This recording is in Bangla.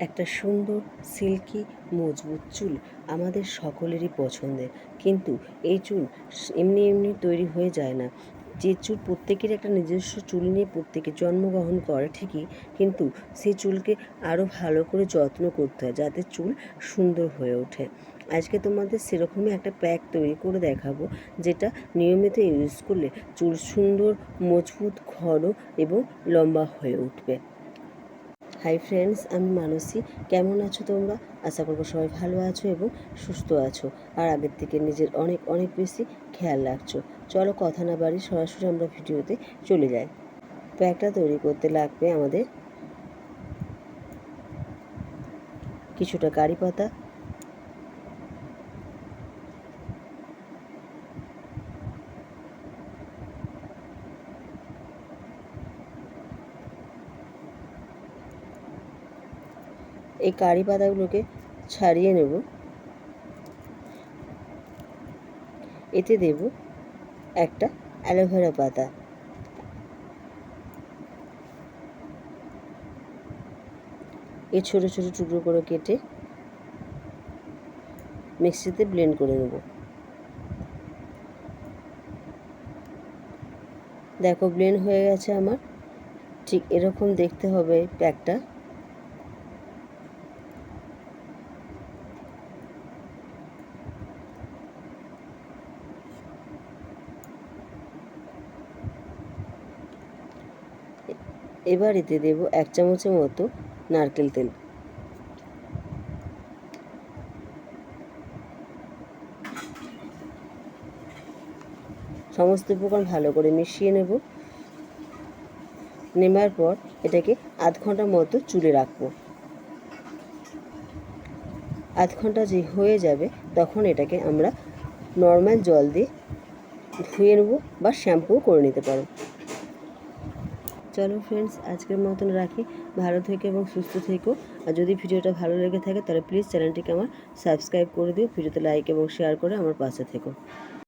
একটা সুন্দর, সিল্কি, মজবুত চুল আমাদের সকলেরই পছন্দের। কিন্তু এই চুল এমনি এমনি তৈরি হয়ে যায় না। যে চুল প্রত্যেকের একটা নিজস্ব চুল নিয়ে প্রত্যেকে জন্মগ্রহণ করে ঠিকই, কিন্তু সেই চুলকে আরও ভালো করে যত্ন করতে হয় যাতে চুল সুন্দর হয়ে ওঠে। আজকে তোমাদের সেরকমই একটা প্যাক তৈরি করে দেখাবো, যেটা নিয়মিত ইউজ করলে চুল সুন্দর, মজবুত, ঘন এবং লম্বা হয়ে উঠবে। হাই ফ্রেন্ডস আমি মানসী। কেমন আছো তোমরা? আশা করব সবাই ভালো আছো এবং সুস্থ আছো। আর আগের থেকে নিজের অনেক অনেক বেশি খেয়াল রাখছো। চলো কথা না বাড়ি সরাসরি আমরা ভিডিওতে চলে যাই। প্যাকটা তৈরি করতে লাগবে আমাদের কিছুটা কারি পাতা এই কারি পাতাগুলোকে ছাড়িয়ে নেব। এতে দেব একটা অ্যালোভেরা পাতা। এ ছোট ছোট টুকরো করে কেটে মিক্সিতে ব্লেন্ড করে নেব। দেখো, ব্লেন্ড হয়ে গেছে আমার। ঠিক এরকম দেখতে হবে প্যাকটা। এবার এতে দেব এক চামচের মতো নারকেল তেল। সমস্ত উপকরণ ভালো করে মিশিয়ে নেব। নেবার পর এটাকে আধ ঘণ্টার মতো চুলে রাখব। আধ ঘণ্টা যে হয়ে যাবে তখন এটাকে আমরা নর্মাল জল দিয়ে ধুয়ে নেব বা শ্যাম্পুও করে নিতে পারো। চলো ফ্রেন্ডস আজকের মতন রাখি। ভালো থেকো এবং সুস্থ থেকো। আর যদি ভিডিওটা ভালো লেগে থাকে, তাহলে প্লিজ চ্যানেলটিকে আমার সাবস্ক্রাইব করে দিও। ভিডিওতে লাইক এবং শেয়ার করে আমার পাশে থেকো।